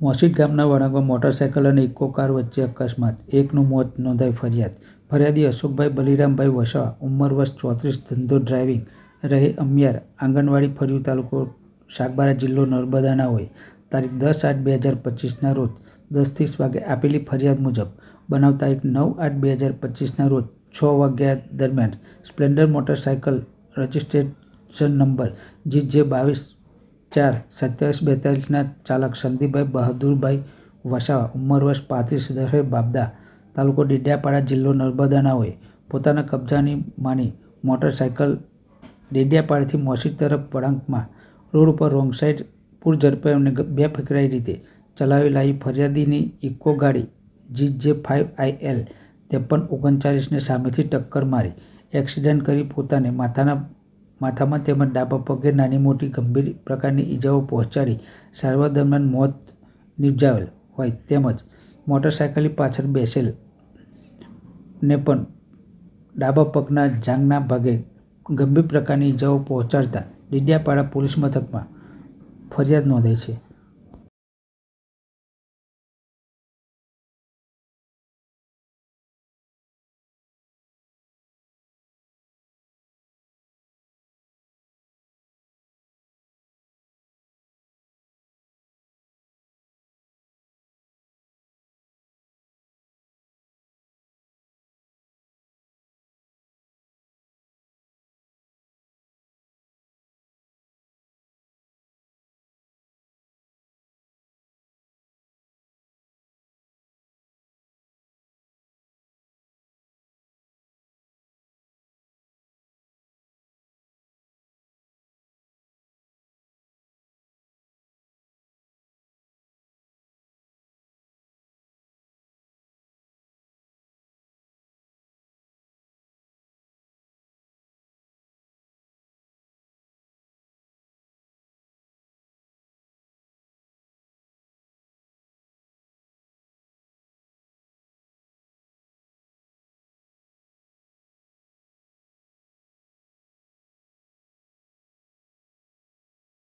મોસીટ ગામના વળાંકમાં મોટરસાઇકલ અને ઇકો કાર વચ્ચે અકસ્માત. એકનું મોત નોંધાઈ ફરિયાદ. ફરિયાદી અશોકભાઈ બલિરામભાઈ વસાવા, ઉંમર વર્ષ ચોત્રીસ, ધંધો, ડ્રાઇવિંગ, રહે અમિયાર, આંગણવાડી, ફર્યું તાલુકો, સાગબારા જિલ્લો, નર્મદાના હોય. તારીખ દસ આઠ બે હજાર પચીસના રોજ દસ ત્રીસ વાગે આપેલી ફરિયાદ મુજબ બનાવ તારીખ નવ આઠ બે હજાર પચીસના રોજ છ વાગ્યા દરમિયાન Splendor motorcycle registration number G J બાવીસ ચાર, સત્યાવીસ બેતાલીસના ચાલક સંદીપભાઈ બહાદુરભાઈ વસાવા, ઉંમર વર્ષ પાંત્રીસ રહે બાબદા તાલુકો ડેડિયાપાડા જિલ્લો નર્મદાના હોય. પોતાના કબજાની માની મોટરસાયકલ ડેડિયાપાડાથી મોસી તરફ વળાંકમાં રોડ ઉપર રોંગ સાઈડ પૂર ઝડપે અને બે ફેકરાઈ રીતે ચલાવી લાવી ફરિયાદીની ઇકો ગાડી જી જે ફાઇવ આઈ એલ, ત્રેપન ઓગણચાલીસને સામેથી ટક્કર મારી. એક્સિડન્ટ કરી પોતાને માથાના માથામાં તેમજ ડાબા પગે નાની મોટી ગંભીર પ્રકારની ઈજાઓ પહોંચાડી સારવાર દરમિયાન મોત નિપજાવેલ હોય તેમજ મોટરસાયકલની પાછળ બેસેલ ને પણ ડાબા પગના જાંગના ભાગે ગંભીર પ્રકારની ઈજાઓ પહોંચાડતા ડીડિયાપાડા પોલીસ મથકમાં ફરિયાદ નોંધાઈ છે.